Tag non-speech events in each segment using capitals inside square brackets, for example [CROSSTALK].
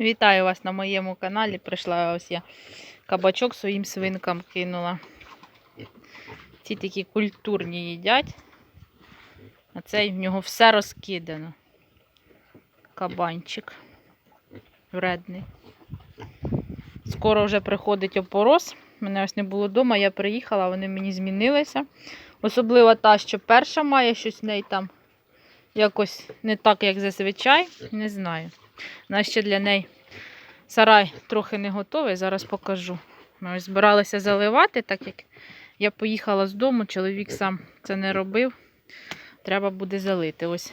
Вітаю вас на моєму каналі. Прийшла ось я кабачок своїм свинкам кинула. Ці такі культурні їдять. А цей в нього все розкидано. Кабанчик. Вредний. Скоро вже приходить опорос. Мене ось не було вдома, я приїхала, вони мені змінилися. Особливо та, що перша має щось в неї там якось не так, як зазвичай. Не знаю. Нас ще для неї сарай трохи не готовий, зараз покажу. Ми ось збиралися заливати, так як я поїхала з дому, чоловік сам це не робив. Треба буде залити. Ось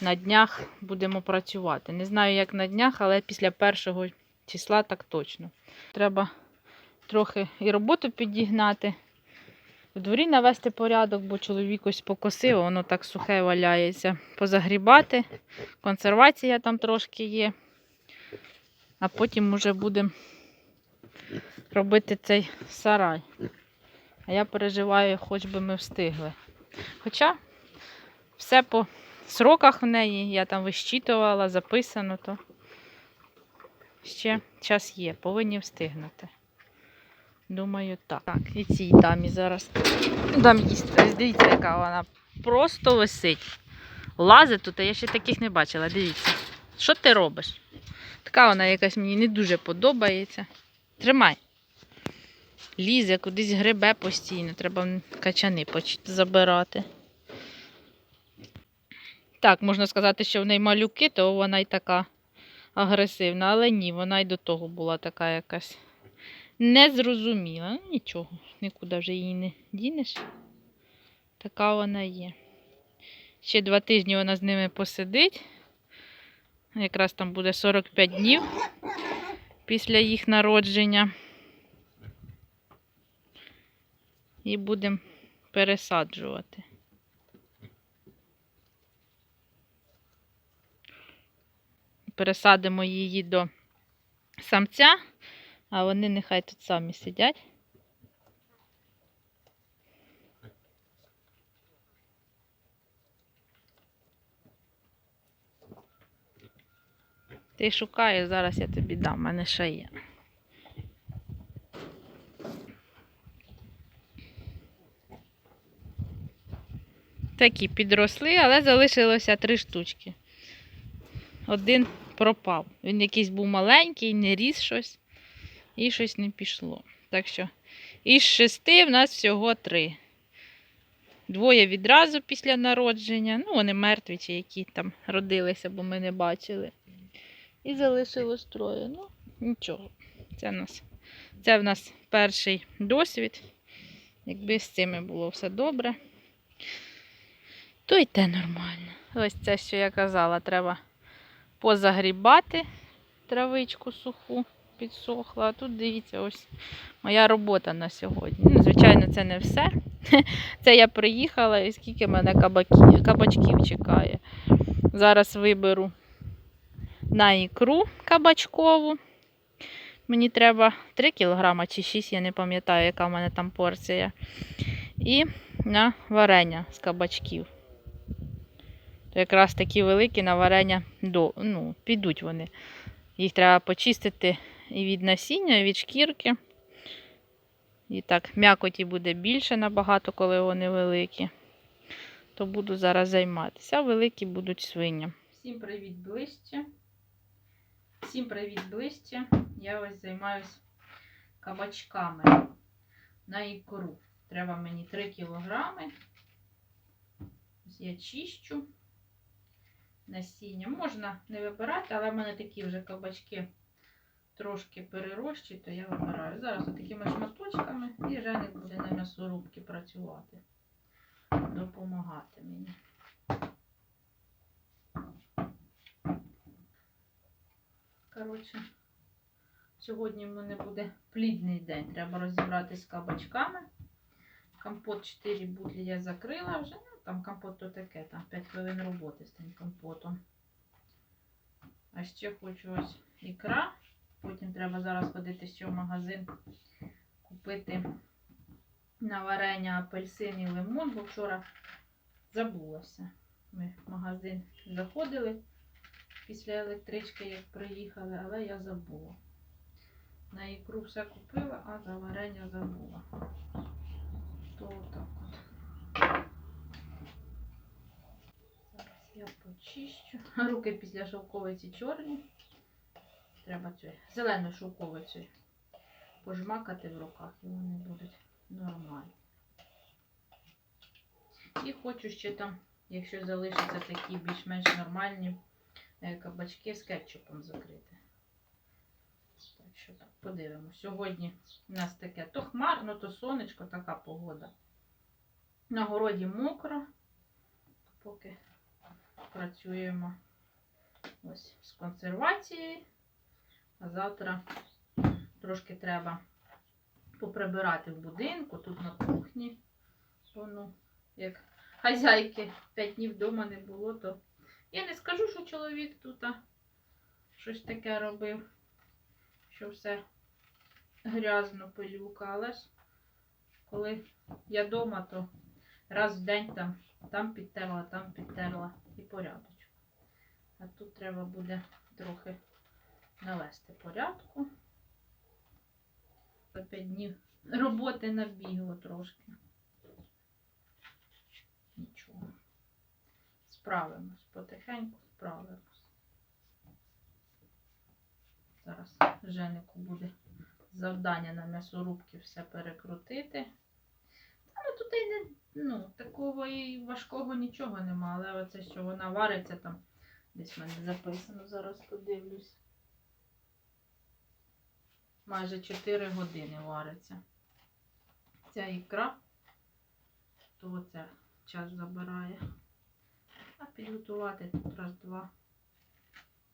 на днях будемо працювати. Не знаю, як на днях, але після першого числа так точно. Треба трохи і роботу підігнати. В дворі навести порядок, бо чоловік ось покосив, воно так сухе валяється. Позагрібати. Консервація там трошки є. А потім вже будемо робити цей сарай. А я переживаю, хоч би ми встигли. Хоча все по сроках в неї, я там вищитувала, записано, то ще час є, повинні встигнути. Думаю, так. Так, і цій дамі зараз. Дам їсти. Дивіться, яка вона просто висить. Лазить тут, а я ще таких не бачила. Дивіться. Що ти робиш? Така вона якась мені не дуже подобається. Тримай. Лізе, кудись грибе постійно. Треба качани забирати. Так, можна сказати, що в неї малюки, то вона й така агресивна, але ні, вона й до того була така якась незрозуміла. Ну, нічого, нікуди вже її не дінеш. Така вона є. Ще два тижні вона з ними посидить. Якраз там буде 45 днів після їх народження. І будемо пересаджувати. Пересадимо її до самця, а вони нехай тут самі сидять. Ти шукаєш, зараз я тобі дам, в мене ще є. Такі підросли, але залишилося три штучки. Один пропав. Він якийсь був маленький, не ріс щось, і щось не пішло. Так що із шести в нас всього три. Двоє відразу після народження. Ну, вони мертві чи які там родилися, бо ми не бачили. І залишилось троє. Ну, нічого. Це в нас, це в нас перший досвід. Якби з цими було все добре, то й те нормально. Ось це, що я казала, треба позагрібати травичку суху, підсохла. А тут дивіться, ось моя робота на сьогодні. Ну, звичайно, це не все. [LAUGHS] Це я приїхала і скільки мене кабаки, кабачків чекає. Зараз виберу на ікру кабачкову. Мені треба 3 кг чи 6, я не пам'ятаю, яка в мене там порція. І на варення з кабачків. То якраз такі великі на варення до, ну, підуть вони. Їх треба почистити і від насіння, і від шкірки. І так, м'якоті буде більше набагато, коли вони великі. То буду зараз займатися. А великі будуть свині. Всім привіт ближче. Всім привіт ближче. Я ось займаюсь кабачками на ікру. Треба мені 3 кілограми. Я чищу насіння. Можна не вибирати, але в мене такі вже кабачки трошки перерощі, то я вибираю. Зараз такими шматочками і Женик буде на м'ясорубці працювати. Допомагати мені. Коротше, сьогодні в мене буде плідний день. Треба розібратися з кабачками. Компот 4 бутлі я закрила вже. Ну, там компот то таке, там 5 хвилин роботи з тим компотом. А ще хочу ось ікра. Потім треба зараз ходити ще в магазин, купити на варення апельсин і лимон, бо вчора забулася. Ми в магазин заходили, після електрички, як приїхали, але я забула. На ікру все купила, а за варення забула. То так от. Зараз я почищу. Руки після шовковиці чорні. Треба цю зелену шовковицю пожмакати в руках і вони будуть нормальні. І хочу ще там, якщо залишаться такі більш-менш нормальні е, кабачки з кетчупом закрити. Так що так, подивимось. Сьогодні у нас таке то хмарно, то сонечко, така погода. На городі мокро, поки працюємо ось з консервацією. А завтра трошки треба поприбирати в будинку, тут на кухні. Воно, як хазяйки 5 днів вдома не було, то я не скажу, що чоловік тут щось таке робив, що все грязно пилюка, але ж коли я вдома, то раз в день там, там підтерла, там підтерла і порядочок. А тут треба буде трохи навести порядку. За 5 днів роботи набігло трошки. Нічого. Справимось, потихеньку справимось. Зараз Женику буде завдання на м'ясорубки все перекрутити. Ну тут і не, ну, такого і важкого нічого нема, але оце, що вона вариться там, десь в мене записано, зараз подивлюсь. Майже 4 години вариться. Ця ікра, то оце час забирає. А підготувати тут раз-два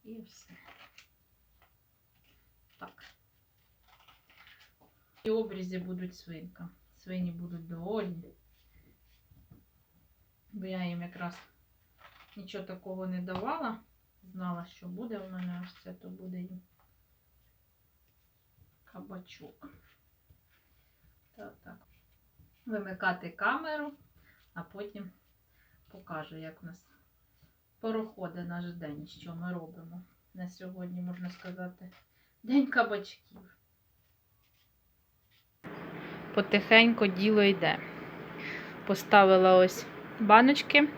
і все. Так. І обрізи будуть свинка. Свині будуть довольні. Бо я їм якраз нічого такого не давала. Знала, що буде в мене ось це, то буде їм кабачок. Так, так. Вимикати камеру, а потім покажу, як у нас проходить наш день, що ми робимо. На сьогодні, можна сказати, день кабачків. Потихеньку діло йде. Поставила ось баночки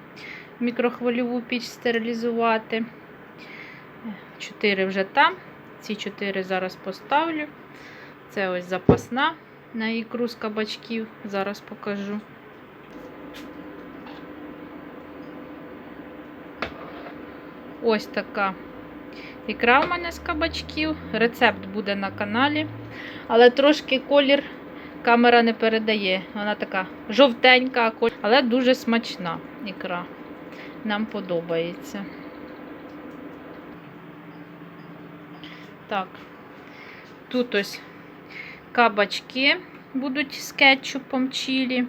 мікрохвильову піч стерилізувати. Чотири вже там. Ці чотири зараз поставлю. Це ось запасна на ікру з кабачків. Зараз покажу. Ось така ікра в мене з кабачків. Рецепт буде на каналі. Але трошки колір камера не передає. Вона така жовтенька, але дуже смачна ікра. Нам подобається. Так, тут ось кабачки будуть з кетчупом чилі.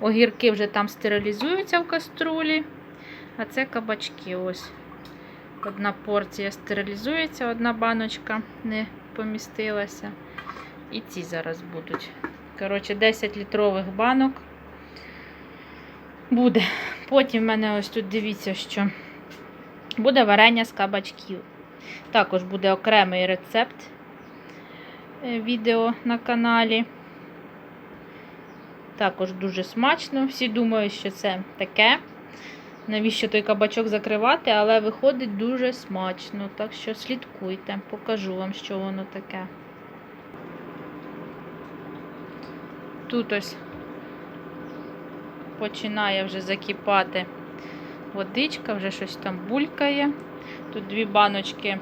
Огірки вже там стерилізуються в каструлі. А це кабачки ось. Одна порція стерилізується, одна баночка не помістилася. І ці зараз будуть. Коротше, 10 літрових банок буде. Потім в мене ось тут дивіться, що буде варення з кабачків. Також буде окремий рецепт відео на каналі. Також дуже смачно. Всі думають, що це таке. Навіщо той кабачок закривати, але виходить дуже смачно. Так що слідкуйте, покажу вам, що воно таке. Тут ось починає вже закипати водичка, вже щось там булькає. Тут дві баночки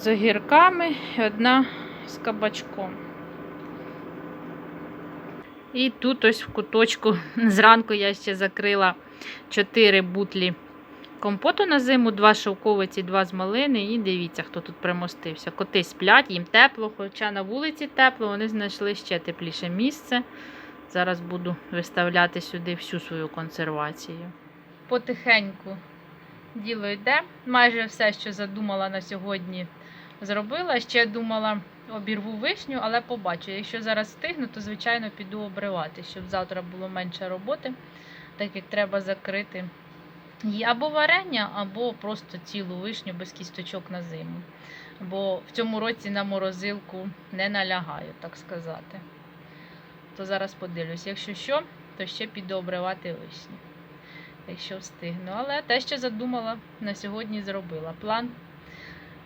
з огірками і одна з кабачком. І тут ось в куточку [LAUGHS] зранку я ще закрила 4 бутлі компоту на зиму, два шовковиці, два з малини. І дивіться, хто тут примостився. Коти сплять, їм тепло, хоча на вулиці тепло, вони знайшли ще тепліше місце. Зараз буду виставляти сюди всю свою консервацію. Потихеньку діло йде. Майже все, що задумала на сьогодні, зробила. Ще думала, обірву вишню, але побачу. Якщо зараз встигну, то звичайно піду обривати, щоб завтра було менше роботи, так як треба закрити Є або варення, або просто цілу вишню без кісточок на зиму. Бо в цьому році на морозилку не налягаю, так сказати. То зараз подивлюсь. Якщо що, то ще піду обривати вишні. Якщо встигну. Але те, що задумала, на сьогодні зробила. План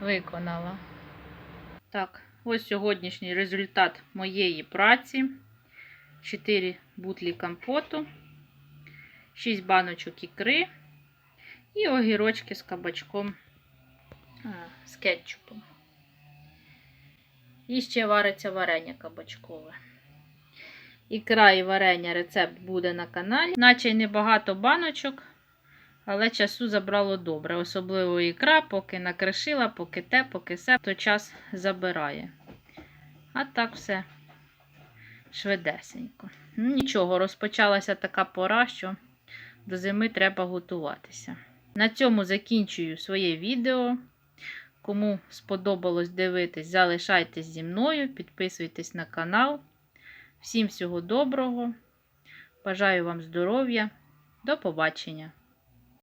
виконала. Так, ось сьогоднішній результат моєї праці. 4 бутлі компоту, 6 баночок ікри і огірочки з кабачком з кетчупом. І ще вариться варення кабачкове. Ікра і варення рецепт буде на каналі. Наче небагато баночок, але часу забрало добре. Особливо ікра, поки накришила, поки те, поки все, то час забирає. А так все швидесенько. Ну, нічого, розпочалася така пора, що до зими треба готуватися. На цьому закінчую своє відео. Кому сподобалось дивитись, залишайтесь зі мною, підписуйтесь на канал. Всім всього доброго. Бажаю вам здоров'я. До побачення!